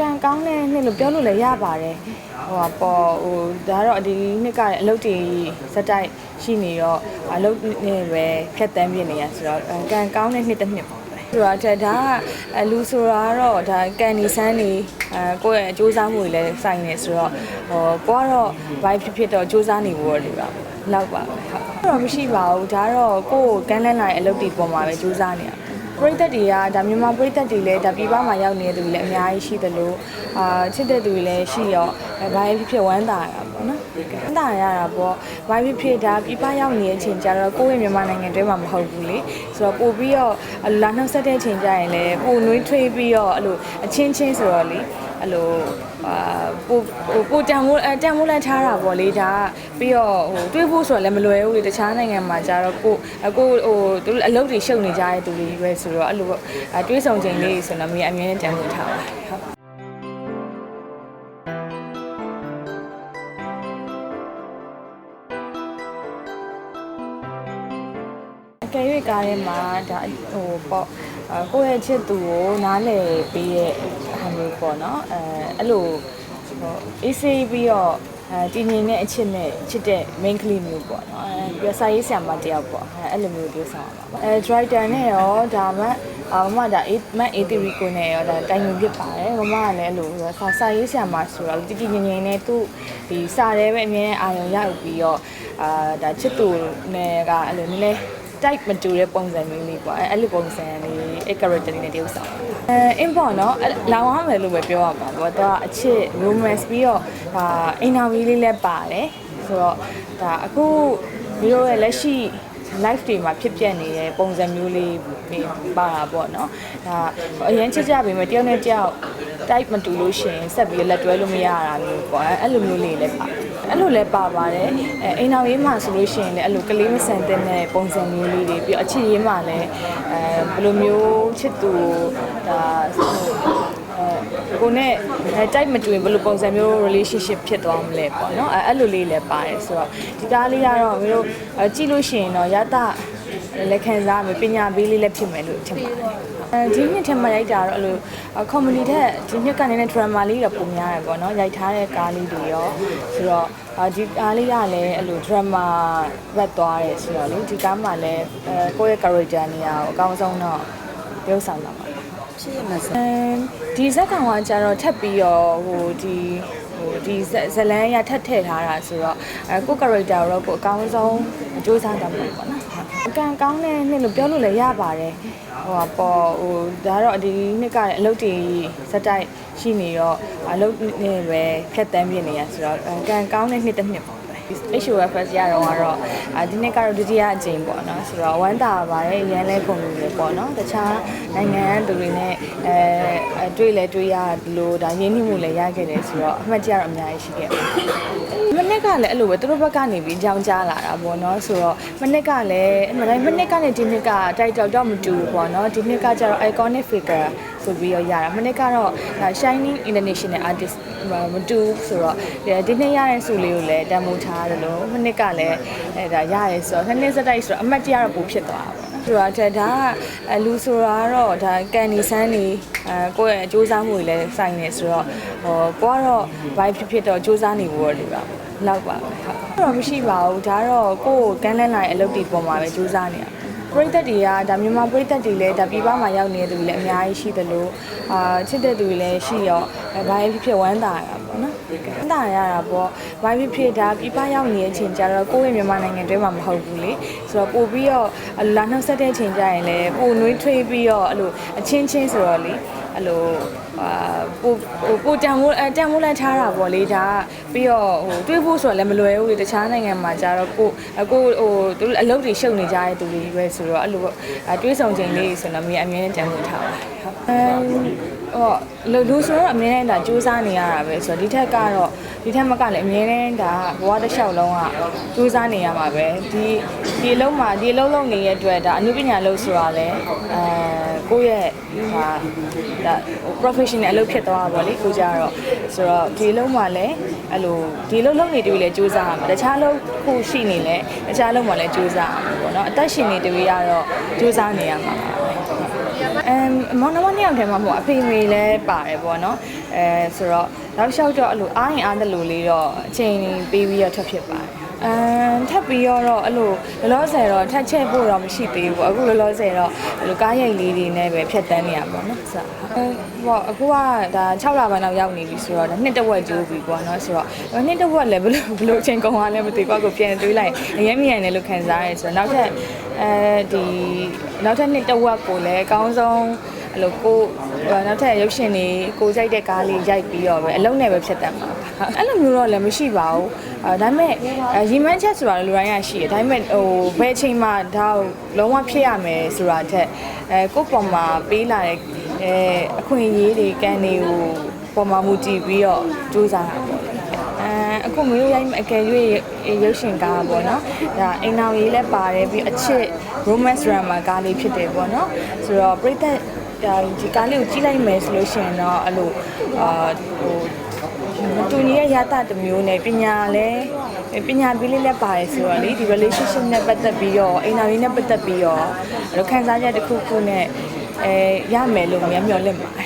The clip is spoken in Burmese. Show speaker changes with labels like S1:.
S1: ကံကောင်းတဲ့နှစ်လို့ပြောလို့လည်းရပါတယ်ဟိုပေါ့ဟိုဒါကတော့ဒီနှစ်ကလည်းအလုပ်တွေစက်တိုက်ရှိနေတော့အလုပ်နဲ့ပဲဖြတ်တန်းပြနေရဆိုတော့ကံကောင်းတဲ့နှစ်တစ်နှစ်ပေါ့ဆိုတော့ဒါကလူဆိုတာကတော့ဒါကန်နီဆန်းနေအဲကိုယ့်ရဲ့အကျိုးစားမှုတွေလည်းစိုက်နေဆိုတော့ဟိုကိုကတော့ဘိုင်းဖြစ်ဖြစ်တော့စူးစမ်းနေဖို့လို့ပါလောက်ပါပဲဟုတ်တော့မရှိပါဘူးဒါကတော့ကိုယ့်ကိုကန်းလန်းလာတဲ့အလုပ်တွေပေါ်မှာပဲစူးစမ်းနေရ ပရိသတ်တွေကဒါမြန်မာပရိသတ်တွေလည်းဒါပြည်ပမှာရောက်နေတဲ့သူတွေလည်းအများကြီးရှိသလိုအာချစ်တဲ့သူတွေလည်းရှိရောအဲဘာဖြစ်ဖြစ်ဝမ်းသာရတာပေါ့နော်ဝမ်းသာရတာပေါ့ဘာဖြစ်ဖြစ်ဒါပြည်ပရောက်နေတဲ့အချိန်ကျတော့ကိုယ့်ရဲ့မြန်မာနိုင်ငံတွင်းမှာမဟုတ်ဘူးလေဆိုတော့ပို့ပြီးတော့လာနှောက်ဆက်တဲ့အချိန်ကျရင်လည်းပို့နှွေးထွေးပြီးတော့အဲ့လိုအချင်းချင်းဆိုတော့လေအဲ့လိုအာ ပို့ပို့တန်မိုးအတန်မိုးလန့်ထားတာပေါ့လေဒါကပြီးတော့ဟိုတွေးဖို့ဆိုတော့လည်းမလွယ်ဘူးလေတခြားနိုင်ငံမှာကျတော့ကိုကိုဟိုသူအလုပ်တွေရှုပ်နေကြတဲ့သူတွေပဲဆိုတော့အဲ့လိုတွေးဆောင်ချိန်လေးဆိုတော့မြေအမြဲတမ်းတန်ဖိုးထားပါတယ်ဟုတ်အကယ်၍ကားထဲမှာဒါဟိုပေါ့အဲကိုယ့်ရဲ့ချစ်သူကိုနားလည်ပေးရဲ့အ မျိုးပေါ့နော်အဲအဲ့လိုဟိုအေးဆေးပြီးတော့အဲတည်ငြိမ်တဲ့အချစ်နဲ့ချစ်တဲ့ main ကလေးမျိုးပေါ့နော်အဲပြီးတော့စာရေးဆရာမတယောက်ပေါ့အဲအဲ့လိုမျိုးပြောဆောင်ရပါပေါ့အဲ writer နဲ့ရောဒါမှအမမဒါမတ်အေတီရီကိုနဲ့ရောဒါတိုင်ပင်ဖြစ်ပါတယ်မမကလည်းအဲ့လိုစာစာရေးဆရာမဆိုတော့တည်တည်ငြိမ်ငြိမ်နဲ့သူ့ဒီစာရဲပဲအမြဲအာရုံရောက်ပြီးတော့အာဒါချစ်သူနဲ့ကအဲ့လိုနည်းနည်း type မတူတဲ့ပုံစံမျိုးလေးပေါ့အဲအဲ့လိုပုံစံလေးအဲ့ character လေးနဲ့တရုပ်ဆောင်အဲ import เนาะလောင်အောင်မယ်လို့ပဲပြောရမှာပေါ့သူကအချစ် romance ပြီးတော့ဒါအိမ်နာဝီလေးလည်းပါတယ်ဆိုတော့ဒါအခုဒီလိုရဲ့လက်ရှိ live တွေမှာဖြစ်ပျက်နေတဲ့ပုံစံမျိုးလေးတွေပါတာပေါ့နော်ဒါအရင်ချစ်ကြပေမဲ့တယောက်နဲ့တယောက် type မတူလို့ရှိရင်ဆက်ပြီးလက်တွဲလို့မရတာမျိုးပေါ့အဲ့လိုမျိုးလေးလည်းပါ အဲ့လိုလည်းပါပါတယ်အဲအိမ်တော်ရေးမှာဆိုလို့ရှိရင်လည်းအဲ့လိုကလေးမဆန်တဲ့နဲ့ပုံစံမျိုးလေးတွေပြီးအချစ်ရေးမှာလည်းအဲဘယ်လိုမျိုးချစ်သူဒါအဲကိုနဲ့အဲတိုက်မတူရင်ဘယ်လိုပုံစံမျိုး relationship ဖြစ်သွားမလဲပေါ့နော်အဲအဲ့လိုလေးလည်းပါတယ်ဆိုတော့ဒီကားလေးကတော့မင်းတို့ကြည့်လို့ရှိရင်တော့ရတလက်ခံစားမယ်ပညာပေးလေးလည်းဖြစ်မယ်လို့ထင်ပါတယ်အဲ ဒီနှစ်ထက်မှရိုက်တာတော့အဲ့လို comedy ထက်ဒီနှစ်ကနေနဲ့ drama လေးတော့ပုံများတယ်ပေါ့နော်ရိုက်ထားတဲ့ကားလေးတွေရောဆိုတော့ဒီကားလေးကလည်းအဲ့လို drama ဘက်သွားတယ်ဆိုတော့လေဒီကားမှာလည်းအဲကိုယ့်ရဲ့ character နေရာကိုအကောင်းဆုံးတော့ရုပ်ဆောင်လာပါ
S2: ဖြစ်ရမှာစ
S1: အဲဒီဇက်ကောင်ကကြတော့ထပ်ပြီးတော့ဟိုဒီဟိုဒီဇက်ဇလန်းရထပ်ထည့်ထားတာဆိုတော့အဲကို character တော့ကိုအကောင်းဆုံးစ조사တာပေါ့ပေါ့နော် အကံကောင်းတဲ့နှစ်လို့ပြောလို့လည်းရပါတယ်ဟိုပေါ့ဟိုဒါကတော့ဒီနှစ်ကလည်းအလုပ်တွေစက်တိုက်ရှိနေတော့အလုပ်နဲ့ပဲဖြတ်တန်းပြနေရဆိုတော့ကံကောင်းတဲ့နှစ်တစ်နှစ်ပေါ့ HOFS ရတော့ကတော့အာဒီနေ့ကတော့ဒုတိယအကြိမ်ပေါ့နော်ဆိုတော့ဝမ်းသာပါတယ်ရန်လဲပုံလို့လေပေါ့နော်တခြားနိုင်ငံသူတွေနဲ့အဲတွေ့လဲတွေ့ရလို့ဒါရင်းနှီးမှုလည်းရခဲ့တယ်ဆိုတော့အမှတ်တရတော့အများကြီးရှိခဲ့ပါတယ်မနက်ကလည်းအဲ့လိုပဲသူတို့ဘက်ကနေပြီးအကြောင်းကြားလာတာပေါ့နော်ဆိုတော့မနက်ကလည်းမနက်မနက်ကနေဒီနှစ်ကတိုက်တော့တော့မတူဘူးပေါ့နော်ဒီနှစ်ကကျတော့ iconic figure ဆိုပြီးတော့ရတာမနက်ကတော့ shining international artist မတူဆိုတော့ဒီနေ့ရတဲ့စုလေးကိုလည်းတန်ဖိုးထားတယ်လို့မနစ်ကလည်းအဲဒါရရဲဆိုတော့နှစ်နှစ်စက်တိုက်ဆိုတော့အမှတ်တရတော့ပိုဖြစ်သွားတာပေါ့နော်ဆိုတော့ဒါကလူဆိုတာကတော့ဒါကန်နီဆန်းနေအဲကိုယ့်ရဲ့အကျိုးစားမှုတွေလည်းစိုက်နေဆိုတော့ဟိုကိုကတော့ဘိုင်းဖြစ်ဖြစ်တော့စူးစမ်းနေဖို့လိုတာပေါ့လောက်ပါပဲဟုတ်တော့မရှိပါဘူးဒါတော့ကိုယ့်ကိုကန်းလန်းလာတဲ့အလုပ်တွေပေါ်မှာပဲစူးစမ်းနေတာ ပရိသတ်တွေကဒါမြန်မာပရိသတ်တွေလည်းဒါပြည်ပမှာရောက်နေတဲ့သူတွေလည်းအများကြီးရှိသလိုအာချစ်တဲ့သူတွေလည်းရှိရောအဲဘာဖြစ်ဖြစ်ဝမ်းသာရတာပေါ့နော်ဝမ်းသာရတာပေါ့ဘာဖြစ်ဖြစ်ဒါပြည်ပရောက်နေတဲ့အချိန်ကျတော့ကိုယ့်ရဲ့မြန်မာနိုင်ငံတွင်းမှာမဟုတ်ဘူးလေဆိုတော့ပို့ပြီးတော့လာနှောက်ဆက်တဲ့အချိန်ကျရင်လည်းပို့နှွေးထွေးပြီးတော့အဲ့လိုအချင်းချင်းဆိုတော့လေ အဲ့လိုအာပို့ပို့တန်မိုးအတန်မိုးလန့်ထားတာပေါ့လေဒါပြီးတော့ဟိုတွေးဖို့ဆိုတော့လည်းမလွယ်ဘူးလေတခြားနိုင်ငံမှာကျတော့ကိုကိုဟိုသူအလုပ်တွေရှုပ်နေကြတဲ့သူတွေပဲဆိုတော့အဲ့လိုတွေးဆောင်ချိန်လေးဆိုတော့မြေအမြဲတမ်းတန်ဖိုးထားပါတယ်ဟုတ်အဲဟောလူလူဆိုတော့အမြဲတမ်းဒါစူးစမ်းနေရတာပဲဆိုတော့ဒီထက်ကတော့ ဒီထက်မကလည်းအမြဲတမ်းဒါဘဝတစ်လျှောက်လုံးကစူးစမ်းနေရမှာပဲဒီဒီအလုံးမှာဒီအလုံးလုံးနေတဲ့အတွက်ဒါအနုပညာလုံးဆိုတာလဲအဲကိုယ့်ရဲ့ဟာဒါ professional အလုပ်ဖြစ်သွားတာပေါ့လေကိုကြတော့ဆိုတော့ဒီအလုံးမှာလည်းအဲ့လိုဒီအလုံးလုံးနေတူလည်းစူးစမ်းရမှာတခြားလုံးခုရှိနေလဲတခြားလုံးမှာလည်းစူးစမ်းရမှာပေါ့နော်အသက်ရှင်နေတူရတော့စူးစမ်းနေရမှာပါပဲ အမ်မောင်နှမနှစ်ယောက်တည်းမှာမဟုတ်အဖေမေလည်းပါတယ်ပေါ့နော်အဲဆိုတော့နောက်လျှောက်တော့အဲ့လိုအားရင်အားတယ်လို့လေးတော့အချိန်ပေးပြီးတော့ထွက်ဖြစ်ပါတယ်အမ်ထပ်ပြီးတော့အဲ့လိုလောလောဆယ်တော့ထပ်ချက်ဖို့တော့မရှိသေးဘူးအခုလောလောဆယ်တော့အဲ့လိုကားရိုက်လေးတွေနဲ့ပဲဖြတ်တန်းနေရပါတော့ဆိုတော့ဟိုအခုကဒါ6လပိုင်းလောက်ရောက်နေပြီဆိုတော့နှစ်တဝက်ကျိုးပြီပေါ့နော်ဆိုတော့နှစ်တဝက်လည်းဘယ်လိုဘယ်လိုအချိန်ကုန်သွားလဲမသိဘူးကိုပြန်တွေးလိုက်အရင်မြန်နေလို့ခံစားရဲဆိုတော့နောက်ထပ် အဲဒီနောက်ထပ်နှစ်တဝက်ကိုလည်းအကောင်းဆုံးအဲ့လိုကိုနောက်ထပ်ရုပ်ရှင်တွေကိုကြိုက်တဲ့ကားလေးရိုက်ပြီးတော့ပဲအလုံးနဲ့ပဲဖြတ်တန်းပါအဲ့လိုမျိုးတော့လည်းမရှိပါဘူးအဲဒါပေမဲ့ရီမန်းချက်ဆိုတာလူတိုင်းရရှိတယ်ဒါပေမဲ့ဟိုဘယ်အချိန်မှဒါကိုလုံးဝဖြစ်ရမယ်ဆိုတာတဲ့အဲကိုယ့်ပေါ်မှာပေးလာတဲ့အဲအခွင့်အရေးတွေကံတွေကိုပေါ်မှာမူတည်ပြီးတော့စူးစမ်းတာပေါ့လေအဲအ ခုမျိုးရိုက်အကယ်၍ရုပ်ရှင်ကားပေါ့နော်ဒါအိမ်အောင်ရေးလည်းပါတယ်ပြီးအချစ် romance drama ကားလေးဖြစ်တယ်ပေါ့နော်ဆိုတော့ပြိသက်ဒါဒီကားလေးကိုကြည့်လိုက်မယ်ဆိုလို့ရှိရင်တော့အဲ့လိုအာဟိုမတူညီရဲ့ရတာတစ်မျိုးနဲ့ပညာလည်းပညာပေးလေးလည်းပါတယ်ဆိုတော့လေဒီ relationship နဲ့ပတ်သက်ပြီးတော့အိမ်အောင်ရေးနဲ့ပတ်သက်ပြီးတော့အဲ့လိုခံစားချက်တစ်ခုခုနဲ့အဲရမယ်လို့မျှမျှလင့်ပါတယ်